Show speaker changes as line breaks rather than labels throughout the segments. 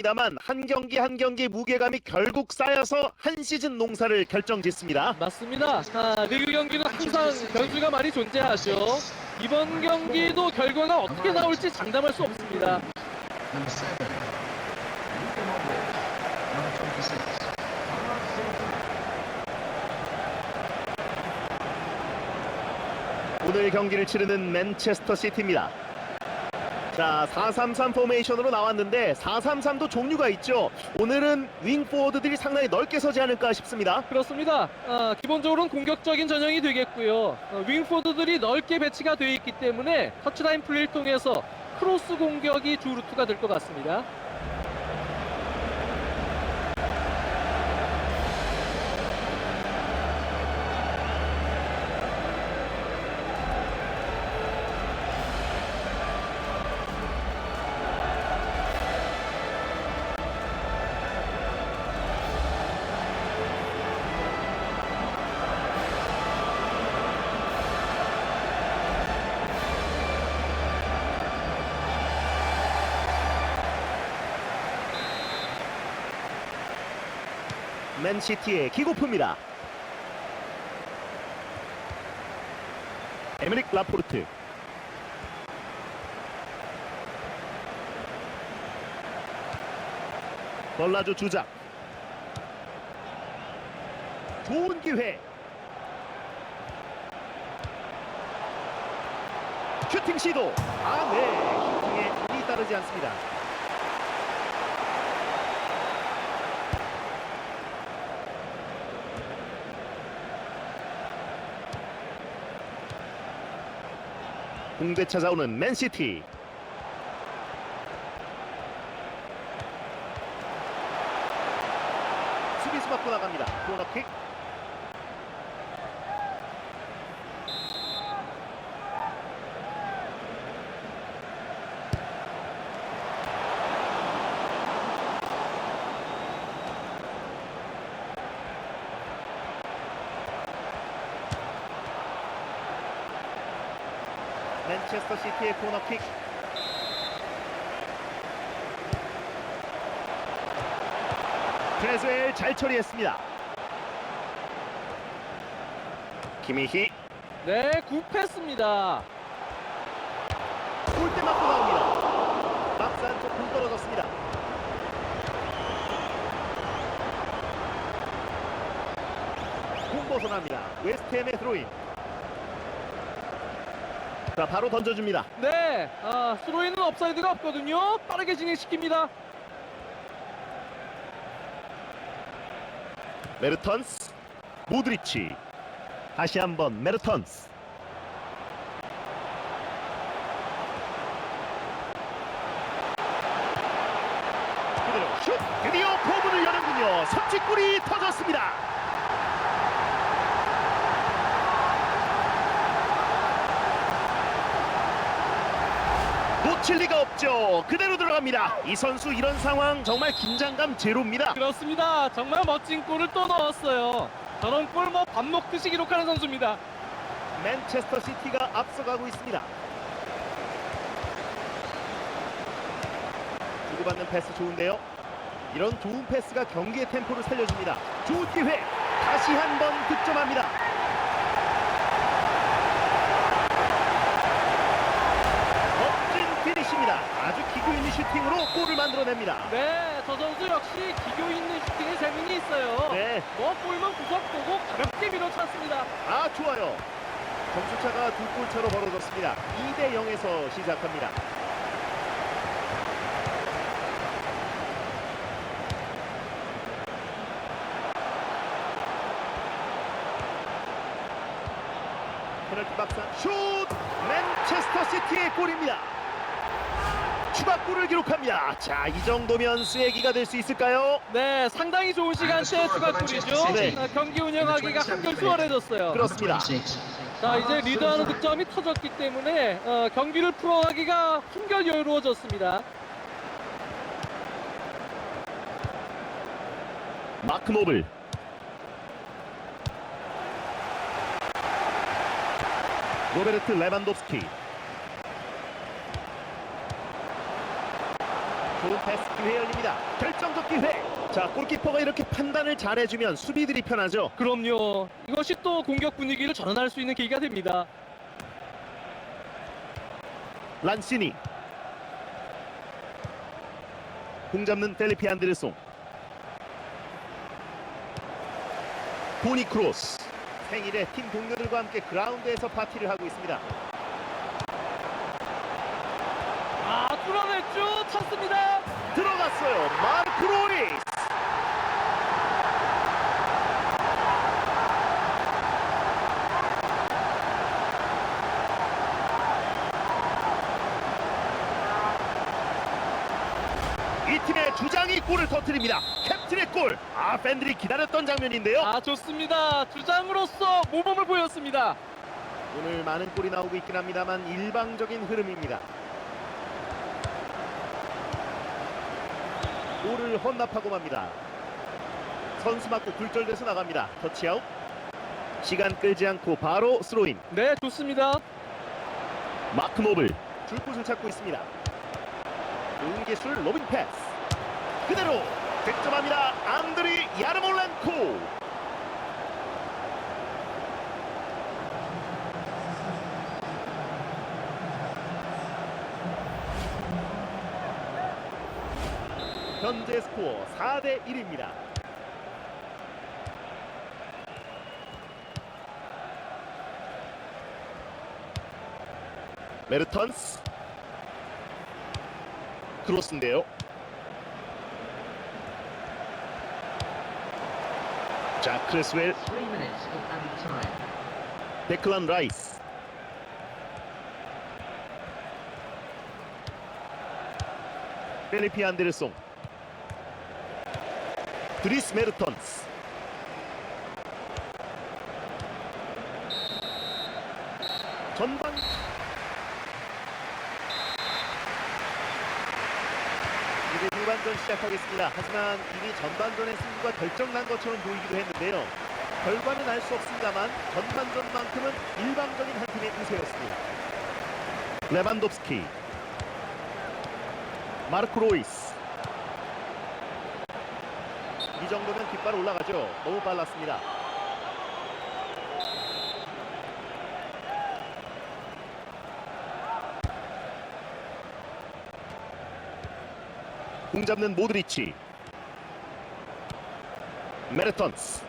합니다만 한 경기 한 경기 무게감이 결국 쌓여서 한 시즌 농사를 결정짓습니다.
맞습니다. 아, 리그 경기는 항상 변수가 많이 존재하죠. 이번 경기도 결과가 어떻게 나올지 장담할 수 없습니다.
Number seven, Luka Modric. Number 26,
오늘 경기를 치르는 맨체스터 시티입니다. 자, 4-3-3 포메이션으로 나왔는데 4-3-3도 종류가 있죠. 오늘은 윙 포워드들이 상당히 넓게 서지 않을까 싶습니다.
그렇습니다. 아, 기본적으로는 공격적인 전형이 되겠고요. 어, 윙포드들이 넓게 배치가 되어 있기 때문에 터치라인 플레이를 통해서 크로스 공격이 주 루트가 될 것 같습니다.
맨시티의 킥오프입니다. 에메릭 라포르트. 벌라조 주작 좋은 기회. 슈팅 시도. 아네. 슈팅에 힘이 따르지 않습니다 공대 찾아오는 맨시티. 수비수 맞고 나갑니다. 코너킥 맨체스터 시티의 코너킥 브레즈웰 잘 처리했습니다. 김희희.
네, 굿패스입니다.
골대 맞고 나옵니다. 박스 안쪽 공 떨어졌습니다. 공 벗어납니다. 웨스트햄의 드로인 자 바로 던져줍니다.
네, 아, 스로이는 업사이드가 없거든요. 빠르게 진행시킵니다.
메르턴스 모드리치. 다시 한번 메르턴스. 그대로 슛! 드디어 포문을 여는군요. 선취골이 터졌습니다 놓칠 리가 없죠 그대로 들어갑니다 이 선수 이런 상황 정말 긴장감 제로입니다
그렇습니다. 정말 멋진 골을 또 넣었어요. 저런 골 뭐 밥 먹듯이 기록하는 선수입니다.
맨체스터 시티가 앞서가고 있습니다. 주고받는 패스 좋은데요. 이런 좋은 패스가 경기의 템포를 살려줍니다. 좋은 기회. 다시 한 번 득점합니다. 피니시입니다. 아주 기교 있는 슈팅으로 골을 만들어냅니다.
네, 저 선수 역시 기교 있는 슈팅에 재능이 있어요.
네,
뭐 골만 구석 보고 가볍게 밀어찼습니다.
아 좋아요. 점수차가 두 골 차로 벌어졌습니다. 2대 0에서 시작합니다. 페널티 박스 슛! 맨체스터 시티의 골입니다. 추가골을 기록합니다. 자, 이 정도면 쐐기가 될 수 있을까요?
네, 상당히 좋은 시간대에 추가골이죠.
네.
아, 경기 운영하기가 한결 수월해졌어요.
그렇습니다.
26,
자, 이제 리드하는 득점이 터졌기 때문에 어, 경기를 풀어가기가 한결 여유로워졌습니다.
마크 노블 로베르트 레반도프스키 좋은 패스 기회 열립니다. 결정적 기회. 자, 골키퍼가 이렇게 판단을 잘해주면 수비들이 편하죠.
그럼요. 이것이 또 공격 분위기를 전환할 수 있는 계기가 됩니다.
란시니. 공 잡는 펠리피 안드레송. 토니 크로스. 생일에 팀 동료들과 함께 그라운드에서 파티를 하고 있습니다.
아, 뚫어냈죠. 찼습니다.
들어갔어요. 마르크 로리스. 이 팀의 주장이 골을 터뜨립니다. 캡틴의 골. 아 팬들이 기다렸던 장면인데요.
아, 좋습니다. 주장으로서 모범을 보였습니다.
오늘 많은 골이 나오고 있긴 합니다만 일방적인 흐름입니다. 골을 헌납하고 맙니다. 선수 맞고 굴절돼서 나갑니다. 터치아웃. 시간 끌지 않고 바로 스로인.
네, 좋습니다.
마크 노블 줄 곳을 찾고 있습니다. 좋은 기술 로빈 패스. 그대로 득점합니다. 안드리 야르몰렌코. 현재 스코어 4대 1입니다. 메르턴스 크로스인데요. 자 크레스웰. 데클란 라이스 펠리피 안데르송 드리스 메르턴스 전방 이제 후반전 시작하겠습니다. 하지만 이미 전반전의 승부가 결정난 것처럼 보이기도 했는데요. 결과는 알 수 없습니다만 전반전만큼은 일방적인 한 팀의 우세였습니다. 레반도프스키 마르코 로이스 이 정도면 뒷발 올라가죠. 너무 빨랐습니다. 공 잡는 모드리치. 메르턴스.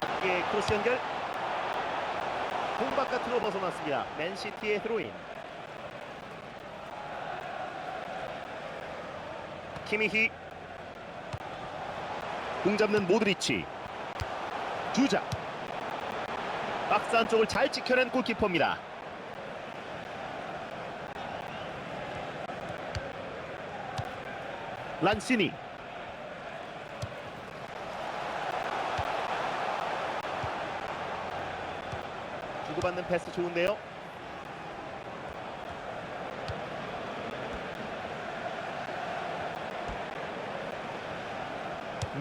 낮게 크로스 연결. 공 바깥으로 벗어났습니다. 맨시티의 드로인 키미히 공 잡는 모드리치. 주자. 박스 안쪽을 잘 지켜낸 골키퍼입니다. 란시니. 주고받는 패스 좋은데요.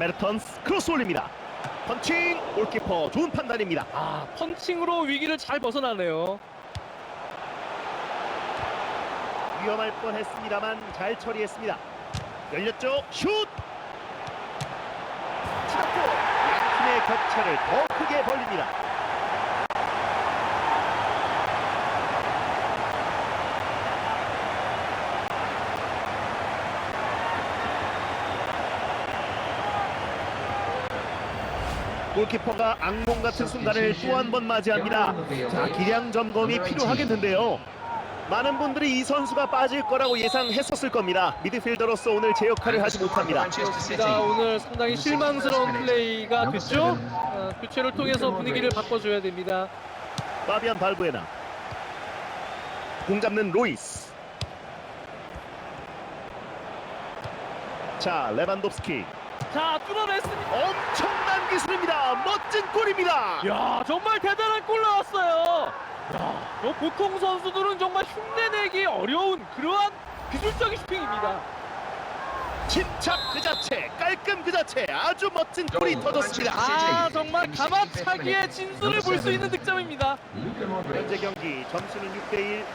메르턴스 크로스 올립니다. 펀칭 골키퍼 좋은 판단입니다.
아, 펀칭으로 위기를 잘 벗어나네요.
위험할 뻔했습니다만 잘 처리했습니다. 열렸죠? 슛! 치닫고 양팀의 격차를 더 크게 벌립니다. 골키퍼가 악몽 같은 순간을 또 한 번 맞이합니다. 자, 기량 점검이 필요하겠는데요. 많은 분들이 이 선수가 빠질 거라고 예상했었을 겁니다. 미드필더로서 오늘 제 역할을 하지 못합니다.
자, 오늘 상당히 실망스러운 플레이가 됐죠. 어, 교체를 통해서 분위기를 바꿔줘야 됩니다.
파비안 발부에나 공 잡는 로이스 자 레반도프스키
자, 뚫어냈습니다.
엄청난 기술입니다 멋진 골입니다
야, 정말 대단한 골 나왔어요. 야, 저 보통 선수들은 정말 흉내내기 어려운 그러한 기술적인 슈팅입니다.
침착 그 자체 깔끔 그 자체 아주 멋진 골이 터졌습니다
아, 정말 가마차기의 진수를 볼 수 있는 득점입니다.
현재 경기 점수는 6대 1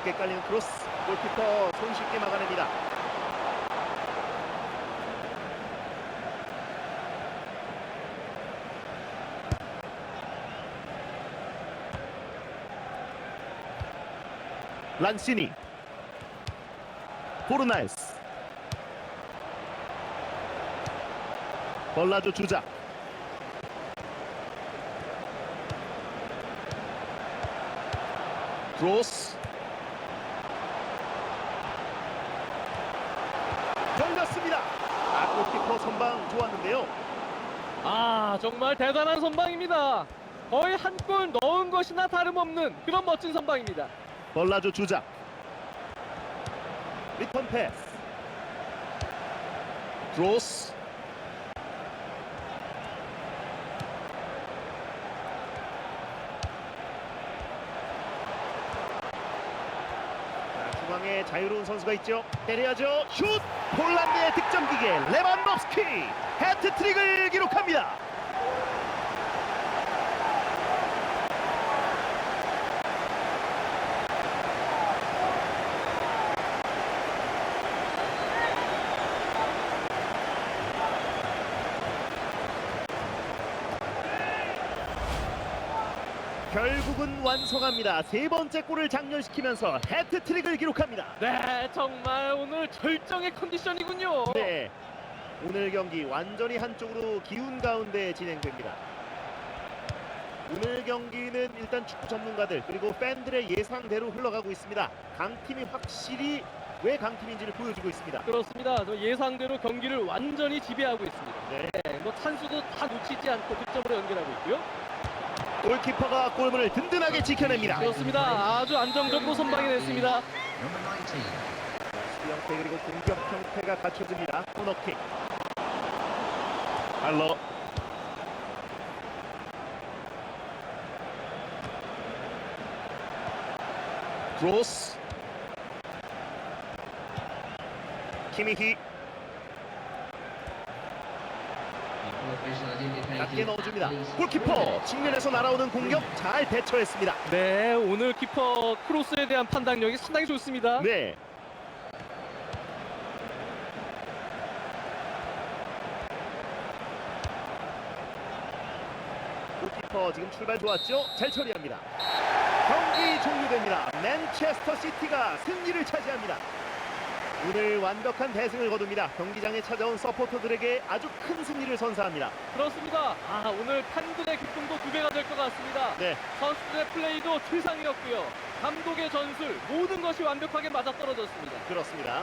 높게 깔리는 크로스. 골키퍼 손쉽게 막아냅니다. 란시니. 포르나이스. 벌라조 주자. 크로스 열렸습니다 아 골키퍼 선방 좋았는데요.
아 정말 대단한 선방입니다. 거의 한 골 넣은 것이나 다름없는 그런 멋진 선방입니다.
벌라조 주자. 리턴 패스. 크로스. 자, 중앙에 자유로운 선수가 있죠. 때려야죠. 슛 폴란드의 득점 기계 레반덥스키. 해트트릭을 기록합니다 결국은 완성합니다 세 번째 골을 장렬시키면서 해트트릭을 기록합니다
네 정말 오늘 절정의 컨디션이군요.
네, 오늘 경기 완전히 한쪽으로 기운 가운데 진행됩니다. 오늘 경기는 일단 축구 전문가들 그리고 팬들의 예상대로 흘러가고 있습니다. 강팀이 확실히 왜 강팀인지를 보여주고 있습니다.
그렇습니다. 저 예상대로 경기를 완전히 지배하고 있습니다.
네.
네, 뭐 찬수도 다 놓치지 않고 득점으로 연결하고 있고요.
골키퍼가 골문을 든든하게 지켜냅니다.
그렇습니다. 아주 안정적으로 선방이 됐습니다.
Number 19.
수비 형태 그리고 공격 형태가 갖춰집니다. 코너킥. 알러. 크로스. 키미히 낮게 넣어줍니다. 골키퍼 측면에서 날아오는 공격 잘 대처했습니다.
네, 오늘 키퍼 크로스에 대한 판단력이 상당히 좋습니다.
네. 골키퍼 지금 출발 좋았죠? 잘 처리합니다. 경기 종료됩니다. 맨체스터 시티가 승리를 차지합니다. 오늘 완벽한 대승을 거둡니다. 경기장에 찾아온 서포터들에게 아주 큰 승리를 선사합니다.
그렇습니다. 아, 오늘 팬들의 기쁨도 두 배가 될 것 같습니다.
네.
선수들의 플레이도 최상이었고요. 감독의 전술 모든 것이 완벽하게 맞아떨어졌습니다.
그렇습니다.